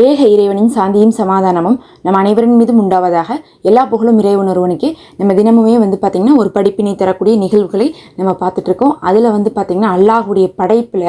ஏக இறைவனின் சாந்தியும் சமாதானமும் நம் அனைவரின் மீதும் உண்டாவதாக எல்லா புகழும் இறைவன் ஒருவனுக்கு நம்ம தினமுமே வந்து பார்த்திங்கன்னா ஒரு படிப்பினை தரக்கூடிய நிகழ்வுகளை நம்ம பார்த்துட்ருக்கோம். அதில் வந்து பார்த்திங்கன்னா அல்லாஹுடைய படைப்பில்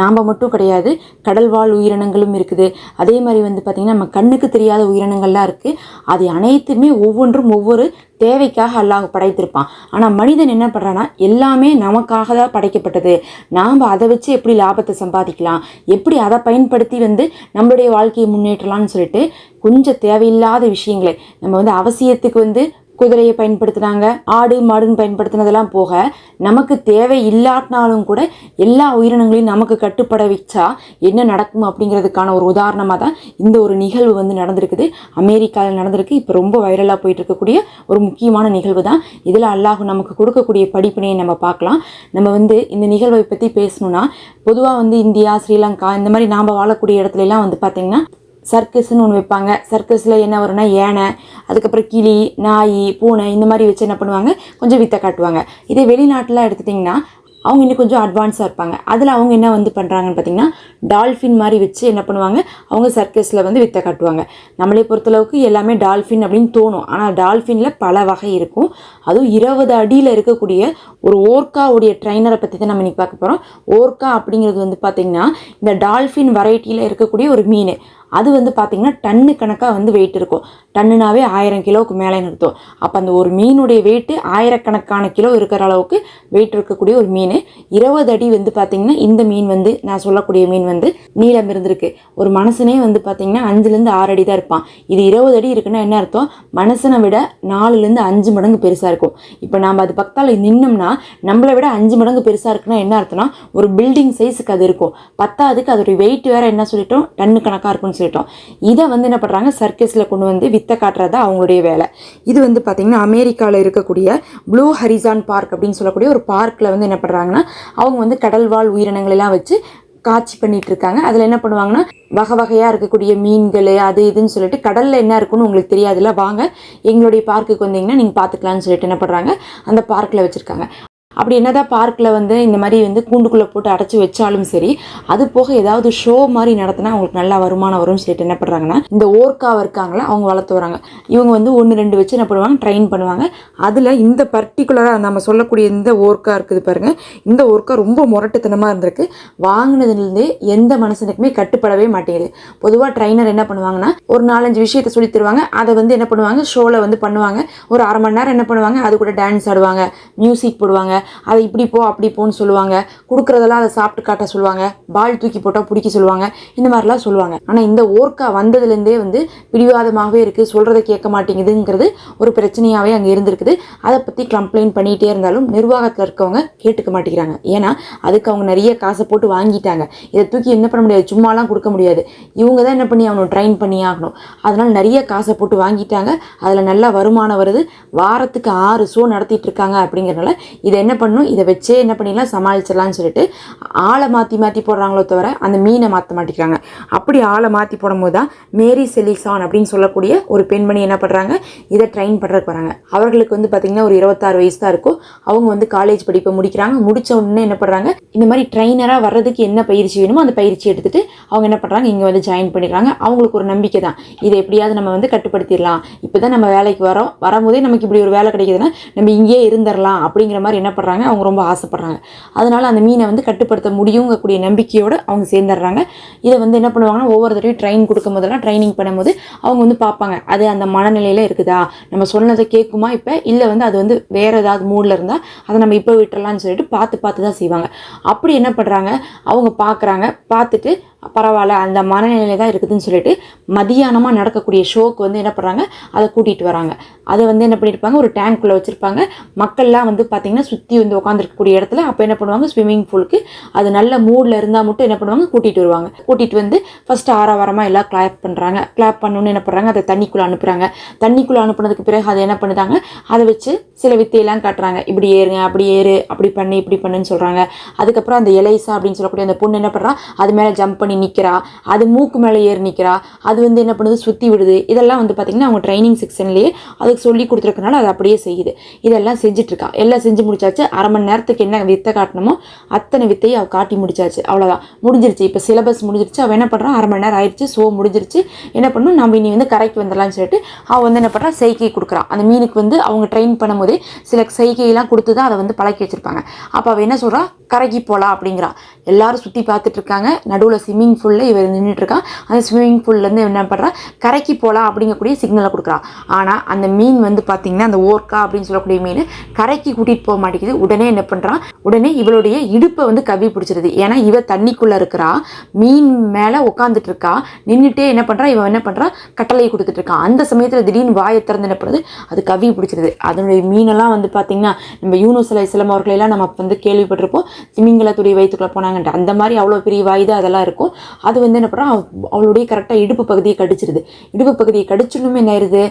நாம் மட்டும் கிடையாது கடல்வாழ் உயிரினங்களும் இருக்குது. அதே மாதிரி வந்து பார்த்திங்கன்னா நம்ம கண்ணுக்கு தெரியாத உயிரினங்கள்லாம் இருக்குது அது அனைத்துமே ஒவ்வொன்றும் ஒவ்வொரு தேவைக்காக அல்லாஹ் படைத்திருப்பான். ஆனால் மனிதன் என்ன பண்ணுறான்னா எல்லாமே நமக்காக தான் படைக்கப்பட்டது. நாம் அதை வச்சு எப்படி லாபத்தை சம்பாதிக்கலாம்? எப்படி அதை பயன்படுத்தி வந்து நம்மளுடைய வாழ்க்கையை முன்னேற்றலாம்னு சொல்லிட்டு கொஞ்சம் தேவையில்லாத விஷயங்களை நம்ம வந்து அவசியத்துக்கு வந்து குதிரையை பயன்படுத்துனாங்க ஆடு மாடுன்னு பயன்படுத்தினதெல்லாம் போக நமக்கு தேவை இல்லாட்டினாலும் கூட எல்லா உயிரினங்களையும் நமக்கு கட்டுப்பட வச்சா என்ன நடக்கும் அப்படிங்கிறதுக்கான ஒரு உதாரணமாக தான் இந்த ஒரு நிகழ்வு வந்து நடந்திருக்குது. அமெரிக்காவில் நடந்திருக்கு. இப்போ ரொம்ப வைரலாக போயிட்டு இருக்கக்கூடிய ஒரு முக்கியமான நிகழ்வு தான். இதில் அல்லாஹ் நமக்கு கொடுக்கக்கூடிய படிப்பினையை நம்ம பார்க்கலாம். நம்ம வந்து இந்த நிகழ்வை பற்றி பேசணும்னா பொதுவாக வந்து இந்தியா ஸ்ரீலங்கா இந்த மாதிரி நாம் வாழக்கூடிய இடத்துலலாம் வந்து பார்த்திங்கன்னா சர்க்கஸ்ன்னு ஒன்று வைப்பாங்க. சர்க்கஸில் என்ன வரும்னா யானை அதுக்கப்புறம் கிளி நாய் பூனை இந்த மாதிரி வச்சு என்ன பண்ணுவாங்க? கொஞ்சம் வித்தை காட்டுவாங்க. இதே வெளிநாட்டில் எடுத்துட்டிங்கன்னா அவங்க இன்னும் கொஞ்சம் அட்வான்ஸாக இருப்பாங்க. அதில் அவங்க என்ன வந்து பண்ணுறாங்கன்னு பார்த்தீங்கன்னா டால்ஃபின் மாதிரி வச்சு என்ன பண்ணுவாங்க? அவங்க சர்க்கஸில் வந்து வித்தை காட்டுவாங்க. நம்மளை பொறுத்தளவுக்கு எல்லாமே டால்ஃபின் அப்படின்னு தோணும். ஆனால் டால்ஃபினில் பல வகை இருக்கும். அதுவும் இருபது அடியில் இருக்கக்கூடிய ஒரு ஓர்க்காவுடைய ட்ரைனரை பற்றி தான் நம்ம இன்றைக்கி பார்க்க போகிறோம் ஓர்க்கா அப்படிங்கிறது வந்து பார்த்திங்கன்னா இந்த டால்ஃபின் வெரைட்டியில் இருக்கக்கூடிய ஒரு மீன். அது வந்து பார்த்திங்கன்னா டன்னு கணக்காக வந்து வெயிட் இருக்கும். டன்னுனாவே ஆயிரம் கிலோவுக்கு மேலே நிறுத்தும். அப்போ அந்த ஒரு மீனுடைய வெயிட்டு ஆயிரக்கணக்கான கிலோ இருக்கிற அளவுக்கு வெயிட் இருக்கக்கூடிய ஒரு மீன். இருபது அடி வந்து பார்த்திங்கன்னா இந்த மீன் வந்து நான் சொல்லக்கூடிய மீன் வந்து நீளம் இருந்திருக்கு. ஒரு மனுஷனே வந்து பார்த்திங்கன்னா அஞ்சுலேருந்து ஆறு அடி தான் இருப்பான். இது இருபது அடி இருக்குன்னா என்ன அர்த்தம்? மனுஷனை விட நாலுலேருந்து அஞ்சு மடங்கு பெருசாக இருக்கும். இப்போ நாம் அது பக்கத்தால் நின்னோம்னா நம்மளை விட அஞ்சு மடங்கு பெருசாக இருக்குன்னா என்ன அர்த்தம்னா ஒரு பில்டிங் சைஸுக்கு அது இருக்கும். பத்தாவதுக்கு அதோடைய வெயிட் வேறு என்ன சொல்லிட்டோம்? டன்னு கணக்காக இருக்கும்னு சொல்லிட்டோம். இதை வந்து என்ன பண்ணுறாங்க சர்க்கஸில் கொண்டு வந்து வித்தை காட்டுறது அவங்களுடைய வேலை. இது வந்து பார்த்திங்கன்னா அமெரிக்காவில் இருக்கக்கூடிய ப்ளூ ஹரிசான் பார்க் அப்படின்னு சொல்லக்கூடிய ஒரு பார்க்கில் வந்து என்ன பண்ணுறாங்கன்னா அவங்க வந்து கடல்வாழ் உயிரினங்களெல்லாம் வச்சு காட்சி பண்ணிட்டு இருக்காங்க. அதில் என்ன பண்ணுவாங்கன்னா வகை வகையாக இருக்கக்கூடிய மீன்கள் அது இதுன்னு சொல்லிட்டு கடலில் என்ன இருக்குன்னு உங்களுக்கு தெரியாதுல்ல வாங்க எங்களுடைய பார்க்குக்கு வந்தீங்கன்னா நீங்கள் பார்த்துக்கலான்னு சொல்லிட்டு என்ன பண்ணுறாங்க அந்த பார்க்கில் வச்சுருக்காங்க. அப்படி என்னதான் பார்க்கில் வந்து இந்த மாதிரி வந்து கூண்டுக்குள்ளே போட்டு அடைச்சி வச்சாலும் சரி அது போக ஏதாவது ஷோ மாதிரி நடத்தினா அவங்களுக்கு நல்லா வருமானம் வரும்னு சொல்லிட்டு என்ன பண்ணுறாங்கன்னா இந்த ஓர்க்காவை இருக்காங்களா அவங்க வளர்த்து வராங்க. இவங்க வந்து ஒன்று ரெண்டு வச்சு என்ன பண்ணுவாங்க ட்ரெயின் பண்ணுவாங்க. அதில் இந்த பர்டிகுலராக நம்ம சொல்லக்கூடிய இந்த ஓர்க்கா இருக்குது பாருங்கள் இந்த ஓர்க்கா ரொம்ப முரட்டுத்தனமாக இருந்திருக்கு. வாங்கினதுலேருந்து எந்த மனுஷனுக்குமே கட்டுப்படவே மாட்டேங்குது. பொதுவாக ட்ரைனர் என்ன பண்ணுவாங்கன்னா ஒரு நாலஞ்சு விஷயத்தை சொல்லி தருவாங்க. அதை வந்து என்ன பண்ணுவாங்க ஷோவில் வந்து பண்ணுவாங்க. ஒரு அரை மணி நேரம் என்ன பண்ணுவாங்க அது கூட டான்ஸ் ஆடுவாங்க மியூசிக் போடுவாங்க. அதை இப்படி போ அப்படி போன்னு சொல்லுவாங்க. கொடுக்குறதெல்லாம் அதை சாப்பிட்டு காட்ட சொல்லுவாங்க. பால் தூக்கி போட்டால் பிடிக்க சொல்லுவாங்க. இந்த மாதிரிலாம் சொல்லுவாங்க. ஆனால் இந்த ஓர்க்கா வந்ததுலேருந்தே வந்து பிடிவாதமாகவே இருக்குது சொல்கிறத கேட்க மாட்டேங்குதுங்கிறது ஒரு பிரச்சனையாகவே அங்கே இருந்திருக்குது. அதை பற்றி கம்ப்ளைண்ட் பண்ணிகிட்டே இருந்தாலும் நிர்வாகத்தில் இருக்கவங்க கேட்டுக்க மாட்டேங்கிறாங்க. ஏன்னா அதுக்கு அவங்க நிறைய காசை போட்டு வாங்கிட்டாங்க. இதை தூக்கி என்ன பண்ண முடியாது? சும்மாலாம் கொடுக்க முடியாது. இவங்க தான் என்ன பண்ணி அவனை ட்ரைன் பண்ணி ஆகணும். அதனால் நிறைய காசை போட்டு வாங்கிட்டாங்க. அதில் நல்ல வருமானம் வருது. வாரத்துக்கு ஆறு ஷோ நடத்திட்டு இருக்காங்க அப்படிங்கிறனால இதை என்ன என்ன பண்ணணும்? இதை வச்சே என்ன பண்ணிடலாம்? சமாளிச்சிடலாம்னு சொல்லிட்டு ஆளை மாற்றி மாற்றி போடுறாங்களோ தவிர அந்த மீனை மாற்ற மாட்டேங்கிறாங்க. அப்படி ஆளை மாற்றி போடும்போது தான் மேரி செலிசான் அப்படின்னு சொல்லக்கூடிய ஒரு பெண்மணி என்ன பண்ணுறாங்க இதை ட்ரெயின் பண்ணுறதுக்கு வராங்க. அவர்களுக்கு வந்து பார்த்திங்கன்னா ஒரு இருபத்தாறு வயசு தான் இருக்கும். அவங்க வந்து காலேஜ் படிப்பை முடிக்கிறாங்க. முடிச்ச உடனே என்ன பண்ணுறாங்க இந்த மாதிரி ட்ரெயினராக வர்றதுக்கு என்ன பயிற்சி வேணுமோ அந்த பயிற்சி எடுத்துட்டு அவங்க என்ன பண்ணுறாங்க இங்கே வந்து ஜாயின் பண்ணிடுறாங்க. அவங்களுக்கு ஒரு நம்பிக்கை தான். இதை எப்படியாவது நம்ம வந்து கட்டுப்படுத்திடலாம். இப்போ தான் நம்ம வேலைக்கு வரோம். வரும்போதே நமக்கு இப்படி ஒரு வேலை கிடைக்குதுன்னா நம்ம இங்கேயே இருந்துடலாம் அப்படிங்கிற மாதிரி என்ன ஆசைப்பட்றாங்க அவங்க ரொம்ப ஆசைப்பட்றாங்க. அதனால் அந்த மீனை வந்து கட்டுப்படுத்த முடியுங்கக்கூடிய நம்பிக்கையோடு அவங்க சேர்ந்துடுறாங்க. இதை வந்து என்ன பண்ணுவாங்கன்னா ஒவ்வொரு தடவையும் ட்ரெயின் கொடுக்கும் போதெல்லாம் ட்ரைனிங் பண்ணும்போது அவங்க வந்து பார்ப்பாங்க அது அந்த மனநிலையில் இருக்குதா? நம்ம சொன்னதை கேட்குமா இப்போ? இல்லை வந்து அது வந்து வேறு ஏதாவது மூடில் இருந்தால் அதை நம்ம இப்போ விட்டுறலாம்னு சொல்லிட்டு பார்த்து பார்த்து தான் செய்வாங்க. அப்படி என்ன பண்ணுறாங்க அவங்க பார்க்குறாங்க பார்த்துட்டு பரவாயில்ல அந்த மனநிலை தான் இருக்குதுன்னு சொல்லிட்டு மதியானமாக நடக்கக்கூடிய ஷோக்கு வந்து என்ன பண்ணுறாங்க அதை கூட்டிகிட்டு வராங்க. அதை வந்து என்ன பண்ணியிருப்பாங்க ஒரு டேங்க்குள்ளே வச்சுருப்பாங்க. மக்கள்லாம் வந்து பார்த்திங்கன்னா சுற்றி வந்து உட்காந்துருக்கக்கூடிய இடத்துல அப்போ என்ன பண்ணுவாங்க? ஸ்விம்மிங் பூலுக்கு அது நல்ல மூடில் இருந்தால் மட்டும் என்ன பண்ணுவாங்க? கூட்டிகிட்டு வருவாங்க. கூட்டிகிட்டு வந்து ஃபஸ்ட்டு ஆரவாரமாக எல்லாம் கிளாப் பண்ணுறாங்க கிளாப் பண்ணணுன்னு என்ன பண்ணுறாங்க அதை தண்ணிக்குள்ளே அனுப்புகிறாங்க தண்ணிக்குள்ளே அனுப்புனதுக்கு பிறகு அதை என்ன பண்ணுதாங்க அதை வச்சு சில வித்தையெல்லாம் காட்டுறாங்க. இப்படி ஏறுங்க அப்படி ஏறு அப்படி பண்ணு இப்படி பண்ணுன்னு சொல்கிறாங்க அதுக்கப்புறம் அந்த எலைசா அப்படின்னு சொல்லக்கூடிய அந்த பொண்ணு என்ன பண்ணுறான் அது மேலே ஜம்ப் பண்ணி பண்ணி நிற்கிறா அது மூக்கு மேலே ஏறி நிற்கிறா அது வந்து என்ன பண்ணுது? சுற்றி விடுது. இதெல்லாம் வந்து பார்த்திங்கன்னா அவங்க ட்ரைனிங் செக்ஷன்லேயே அதுக்கு சொல்லி கொடுத்துருக்கனால அது அப்படியே செய்யுது. இதெல்லாம் செஞ்சுட்டு எல்லாம் செஞ்சு முடிச்சாச்சு. அரை மணி நேரத்துக்கு என்ன வித்தை காட்டணுமோ அத்தனை வித்தையும் அவள் காட்டி முடிச்சாச்சு. அவ்வளோதான் முடிஞ்சிருச்சு. இப்போ சிலபஸ் முடிஞ்சிருச்சு. அவள் என்ன பண்ணுறான் அரை மணி நேரம் ஆயிடுச்சு. ஸோ முடிஞ்சிருச்சு. என்ன பண்ணும்? நம்ம இனி வந்து கரைக்கு வந்துடலாம்னு சொல்லிட்டு அவள் வந்து என்ன பண்ணுறா செய்கை கொடுக்குறான் அந்த மீனுக்கு வந்து அவங்க ட்ரெயின் பண்ணும்போதே சில செய்கையெல்லாம் கொடுத்து தான் அதை வந்து பழக்கி வச்சுருப்பாங்க. அப்போ அவள் என்ன சொல்கிறா கரைக்கு போகலாம் அப்படிங்கிறா. எல்லாரும் சுற்றி பார்த்துட்ருக்காங்க நடுவில் சிமி ஸ்விம்மிங் பூலில் இவர் நின்றுட்டுருக்கா அந்த ஸ்விம்மிங் ஃபூல்லேருந்து என்ன பண்ணுறா கரைக்கு போகலாம் அப்படிங்கக்கூடிய சிக்னலை கொடுக்குறா. ஆனால் அந்த மீன் வந்து பார்த்திங்கன்னா அந்த ஓர்க்கா அப்படின்னு சொல்லக்கூடிய மீன் கரைக்கு கூட்டிகிட்டு போக மாட்டேங்குது. உடனே என்ன பண்ணுறான் உடனே இவளுடைய இடுப்பை வந்து கவி பிடிச்சிருது. ஏன்னா இவ தண்ணிக்குள்ளே இருக்கிறா. மீன் மேலே உட்காந்துட்டு இருக்கா நின்றுட்டே என்ன பண்ணுறா இவன் என்ன பண்ணுறா கட்டளை கொடுத்துட்டு இருக்கான் அந்த சமயத்தில் திடீர்னு வாயை திறந்து என்ன பண்ணுது? அது கவி பிடிச்சிருது. அதனுடைய மீனெல்லாம் வந்து பார்த்திங்கன்னா நம்ம யூனுசிலை சிலம் அவர்களெல்லாம் நம்ம வந்து கேள்விப்பட்டிருப்போம். திமிங்கலத்துடைய வயிற்றுக்குள்ளே போனாங்கன்ட்டு அந்த மாதிரி அவ்வளோ பெரிய வாய் தான் அதெல்லாம் இருக்கும். அது வந்து என்ன பண்ணுறா அவளுடைய கரெக்டாக இடுப்பு பகுதியை கடிச்சிருது. இடுப்பு பகுதியை கடிச்சிடணுமே என்ன ஆயிருது?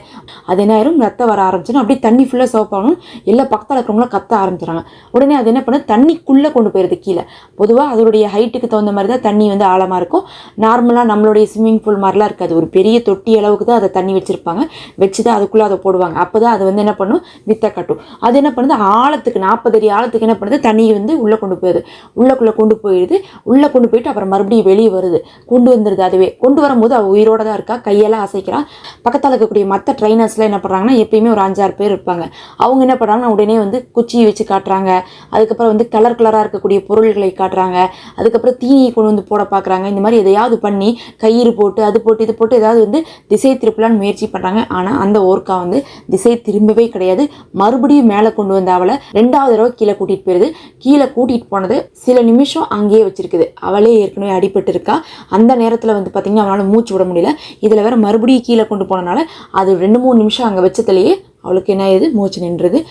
அது என்ன ஆயிரும்? ரத்தம் வர ஆரம்பிச்சுன்னா அப்படியே தண்ணி ஃபுல்லாக சோப்பாகணும் எல்லா பக்கத்தில் இருக்கிறவங்களும் கத்த ஆரம்பிச்சிடறாங்க. உடனே அது என்ன பண்ணுது தண்ணிக்குள்ளே கொண்டு போயிருது கீழே. பொதுவாக அதோடைய ஹைட்டுக்கு தகுந்த மாதிரி தான் தண்ணி வந்து ஆழமாக இருக்கும். நார்மலாக நம்மளுடைய ஸ்விம்மிங் பூல் மாதிரிலாம் இருக்காது. ஒரு பெரிய தொட்டி அளவுக்கு தான் அதை தண்ணி வச்சுருப்பாங்க. வச்சு தான் அதுக்குள்ளே அதை போடுவாங்க. அப்போ தான் அது வந்து என்ன பண்ணும்? வித்தை கட்டும். அது என்ன பண்ணுது? ஆழத்துக்கு நாற்பது அடி ஆழத்துக்கு என்ன பண்ணுது? தண்ணி வந்து உள்ளே கொண்டு போயிடுது. உள்ளக்குள்ளே கொண்டு போயிடுது. உள்ளே கொண்டு போயிட்டு அப்புறம் மறுபடியும் வெளியே வருது. கொண்டு வந்துருது அதுவே. கொண்டு வரும்போது அவள் உயிரோட தான் இருக்கா? கையெல்லாம் அசைக்கிறா. பக்கத்தில் இருக்கக்கூடிய மற்ற ட்ரைனர்ஸ்லாம் என்ன பண்ணுறாங்கன்னா எப்பயுமே ஒரு அஞ்சாறு பேர் இருப்பாங்க. அவங்க என்ன பண்ணுறாங்கன்னா உடனே வந்து குச்சியை வச்சு காட்டுறாங்க. அதுக்கப்புறம் வந்து கலர் கலராக இருக்கக்கூடிய பொருள்களை காட்டுறாங்க. அதுக்கப்புறம் தீனியை கொண்டு வந்து போட பார்க்குறாங்க இந்த மாதிரி எதையாவது பண்ணி கயிறு போட்டு அது போட்டு இது போட்டு ஏதாவது வந்து திசை திருப்பலான்னு முயற்சி பண்ணுறாங்க ஆனால் அந்த ஓர்க்கா வந்து திசை திரும்பவே கிடையாது. மறுபடியும் மேலே கொண்டு வந்த அவளை ரெண்டாவது தடவை கீழே கூட்டிகிட்டு போயிருது. கீழே கூட்டிகிட்டு போனது சில நிமிஷம் அங்கேயே வச்சிருக்குது. அவளே ஏற்கனவே அடிபட்டு இருக்கா அந்த நேரத்தில் வந்து பார்த்திங்கன்னா அவனால் மூச்சு விட முடியல. இதில் வேறு மறுபடியும் கீழே கொண்டு போனனால அது ரெண்டு மூணு நிமிஷம் அங்கே வச்சதுலேயே அவளுக்கு என்ன ஆயிடுது? மூச்சு நின்றுது.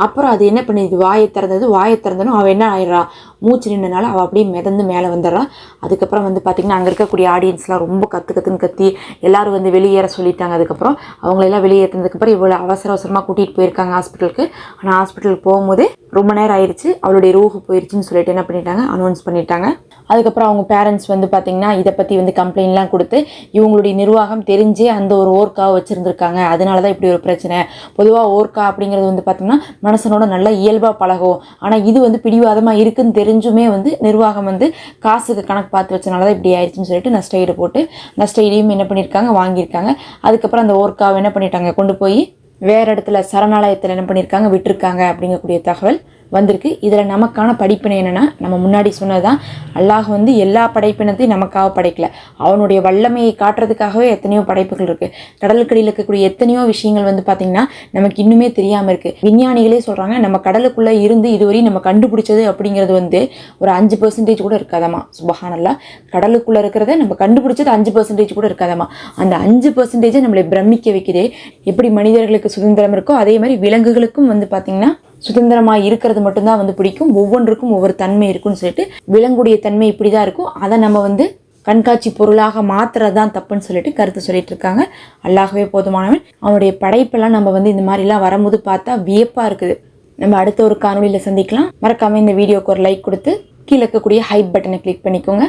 அப்புறம் அது என்ன பண்ணுது வாயை திறந்தது. வாயை திறந்தனும் அவள் என்ன ஆயிடுறா? மூச்சு நின்றனால அவள் அப்படியே மிதந்து மேலே வந்துடுறான் அதுக்கப்புறம் வந்து பார்த்திங்கன்னா அங்கே இருக்கக்கூடிய ஆடியன்ஸ்லாம் ரொம்ப கற்று கற்றுன்னு கத்தி எல்லோரும் வந்து வெளியேற சொல்லிட்டாங்க. அதுக்கப்புறம் அவங்களெல்லாம் வெளியேற்றினதுக்கப்புறம் இவ்வளோ அவசர அவசரமாக கூட்டிகிட்டு போயிருக்காங்க ஹாஸ்பிட்டலுக்கு ஆனால் ஹாஸ்பிட்டலுக்கு போகும்போது ரொம்ப நேரம் ஆயிடுச்சு. அவளுடைய ரூஹு போயிடுச்சுன்னு சொல்லிட்டு என்ன பண்ணிட்டாங்க? அனௌன்ஸ் பண்ணிட்டாங்க. அதுக்கப்புறம் அவங்க பேரண்ட்ஸ் வந்து பார்த்திங்கன்னா இதை பற்றி வந்து கம்ப்ளைண்ட்லாம் கொடுத்து இவங்களுடைய நிர்வாகம் தெரிஞ்சே அந்த ஒரு ஓர்க்காவை வச்சுருந்துருக்காங்க. அதனால தான் இப்படி ஒரு பிரச்சனை. பொதுவாக ஓர்க்கா அப்படிங்கிறது வந்து பார்த்திங்கன்னா மனசனோட நல்லா இயல்பாக பழகும். ஆனால் இது வந்து பிடிவாதமாக இருக்குன்னு தெரிஞ்சுமே வந்து நிர்வாகம் வந்து காசுக்கு கணக்கு பார்த்து வச்சனால தான் இப்படி ஆயிடுச்சுன்னு சொல்லிட்டு நஷ்டஈடு போட்டு நஷ்டஈடையும் என்ன பண்ணியிருக்காங்க வாங்கியிருக்காங்க. அதுக்கப்புறம் அந்த ஓர்க்காவை என்ன பண்ணிட்டாங்க? கொண்டு போய் வேறு இடத்துல சரணாலயத்தில் என்ன பண்ணியிருக்காங்க விட்டுருக்காங்க அப்படிங்கக்கூடிய தகவல் வந்திருக்கு. இதில் நமக்கான படிப்பினை என்னென்னா நம்ம முன்னாடி சொன்னது தான் அல்லாஹ் வந்து எல்லா படைப்பினத்தையும் நமக்காக படைக்கல. அவனுடைய வல்லமையை காட்டுறதுக்காகவே எத்தனையோ படைப்புகள் இருக்குது கடலுக்கடியில் இருக்கக்கூடிய எத்தனையோ விஷயங்கள் வந்து பார்த்திங்கன்னா நமக்கு இன்னுமே தெரியாமல் இருக்குது விஞ்ஞானிகளே சொல்கிறாங்க நம்ம கடலுக்குள்ளே இருந்து இதுவரையும் நம்ம கண்டுபிடிச்சது அப்படிங்கிறது வந்து ஒரு அஞ்சு பர்சன்டேஜ் கூட இருக்காதம்மா. சுபஹானல்லா. கடலுக்குள்ளே இருக்கிறத நம்ம கண்டுபிடிச்சது அஞ்சு பர்சன்டேஜ் கூட இருக்காதம்மா. அந்த அஞ்சு பர்சன்டேஜை நம்மளை பிரமிக்க வைக்கிறே எப்படி மனிதர்களுக்கு சுதந்திரம் இருக்கோ அதே மாதிரி விலங்குகளுக்கும் வந்து பார்த்திங்கன்னா சுதந்திரமாக இருக்கிறது மட்டும்தான் வந்து பிடிக்கும். ஒவ்வொன்றுக்கும் ஒவ்வொரு தன்மை இருக்குன்னு சொல்லிட்டு விலங்குடைய தன்மை இப்படி தான் இருக்கும். அதை நம்ம வந்து கண்காட்சி பொருளாக மாத்துறது தான் தப்புன்னு சொல்லிட்டு கருத்து சொல்லிட்டு இருக்காங்க. அல்லாகவே போதுமானவன். அவனுடைய படைப்பெல்லாம் நம்ம வந்து இந்த மாதிரிலாம் வரும்போது பார்த்தா வியப்பாக இருக்குது. நம்ம அடுத்த ஒரு காணொலியில் சந்திக்கலாம். மறக்காமல் இந்த வீடியோக்கு ஒரு லைக் கொடுத்து கீழே இருக்கக்கூடிய ஹைப் பட்டனை கிளிக் பண்ணிக்கோங்க.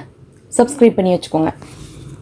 சப்ஸ்கிரைப் பண்ணி வச்சுக்கோங்க.